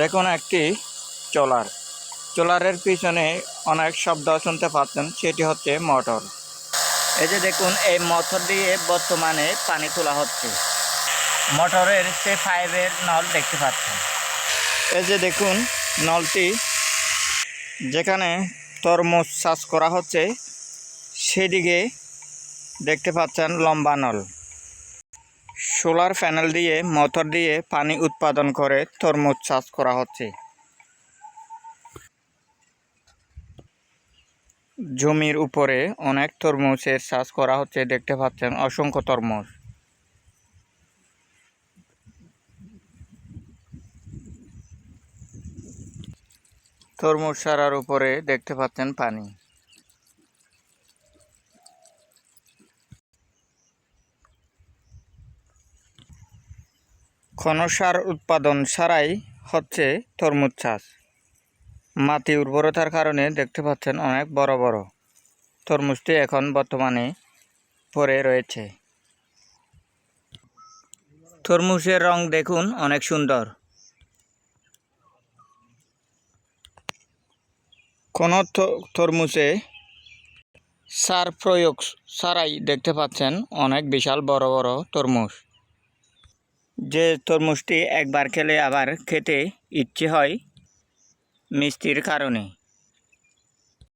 দেখুন, একটি চলার। চলারের পিছনে অনেক শব্দ শুনতে পাচ্ছেন, সেটি হচ্ছে মোটর। এই যে দেখুন, এই মোটর দিয়ে বর্তমানে পানি তোলা হচ্ছে। মোটরের সে পাইপের নল দেখতে পাচ্ছেন। এই যে দেখুন, নলটি যেখানে তরমুজ চাষ করা হচ্ছে, সেদিকে দেখতে পাচ্ছেন লম্বা নল। সোলার প্যানেল দিয়ে, মোটর দিয়ে পানি উৎপাদন করে তরমুজ চাষ করা হচ্ছে। জমির উপরে অনেক তরমুজের চাষ করা হচ্ছে, দেখতে পাচ্ছেন অসংখ্য তরমুজ। তরমুজ সারার উপরে দেখতে পাচ্ছেন পানি। ক্ষণসার উৎপাদন ছাড়াই হচ্ছে তরমুজ চাষ। মাটি উর্বরতার কারণে দেখতে পাচ্ছেন অনেক বড় বড় তরমুজটি এখন বর্তমানে পড়ে রয়েছে। তরমুজের রং দেখুন অনেক সুন্দর। কোনো তরমুজে সার প্রয়োগ ছাড়াই দেখতে পাচ্ছেন অনেক বিশাল বড় বড় তরমুজ। যে তরমুজটি একবার খেলে আবার খেতে ইচ্ছে হয় মিষ্টির কারণে।